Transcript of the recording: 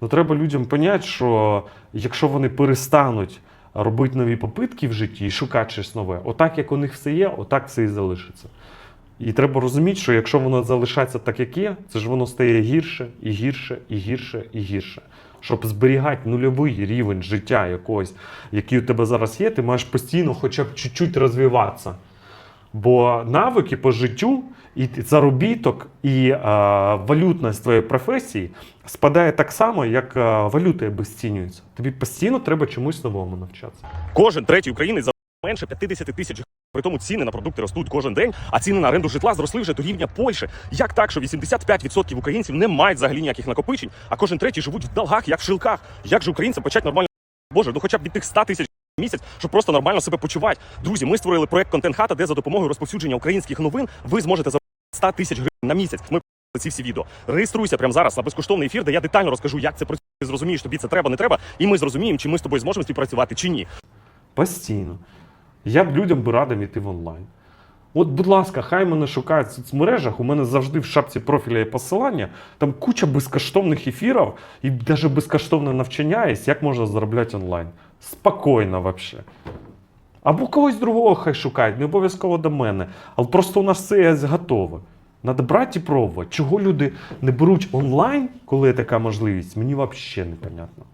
Ну треба людям поняти, що якщо вони перестануть робити нові попитки в житті і шукати щось нове, отак як у них все є, отак все і залишиться. І треба розуміти, що якщо воно залишається так, як є, це ж воно стає гірше і гірше, і гірше, і гірше. Щоб зберігати нульовий рівень життя якогось, який у тебе зараз є, ти маєш постійно хоча б чуть-чуть розвиватися. Бо навики по життю, і заробіток, і е, валютність твоєї професії спадає так само, як е, валюта обесцінюється. Тобі постійно треба чомусь новому навчатися. Кожен третій українець за менше 50 тисяч. При тому ціни на продукти ростуть кожен день, а ціни на оренду житла зросли вже до рівня Польщі. Як так, що 85% українців не мають взагалі ніяких накопичень, а кожен третій живуть в долгах, як в шилках? Як же українцям почати нормально Боже, ну хоча б від тих 100 тисяч місяць, щоб просто нормально себе почувати. Друзі, ми створили проект Контент Хата, де за допомогою розповсюдження українських новин ви зможете за 100 тисяч гривень на місяць. Ми ці всі відео. Реєструйся прямо зараз на безкоштовний ефір, де я детально розкажу, як це працює. Ти зрозумієш, тобі це треба, не треба, і ми зрозуміємо, чи ми з тобою зможемо співпрацювати чи ні. Постійно. Я б людям би радив іти в онлайн. От, будь ласка, хай мене шукають в соцмережах. У мене завжди в шапці профіля є посилання. Там куча безкоштовних ефірів і навіть безкоштовне навчання є, як можна заробляти онлайн. Спокійно взагалі. Або когось другого хай шукають, не обов'язково до мене. Але просто у нас все є готове. Надо брати і пробувати. Чого люди не беруть онлайн, коли є така можливість, мені взагалі непонятно.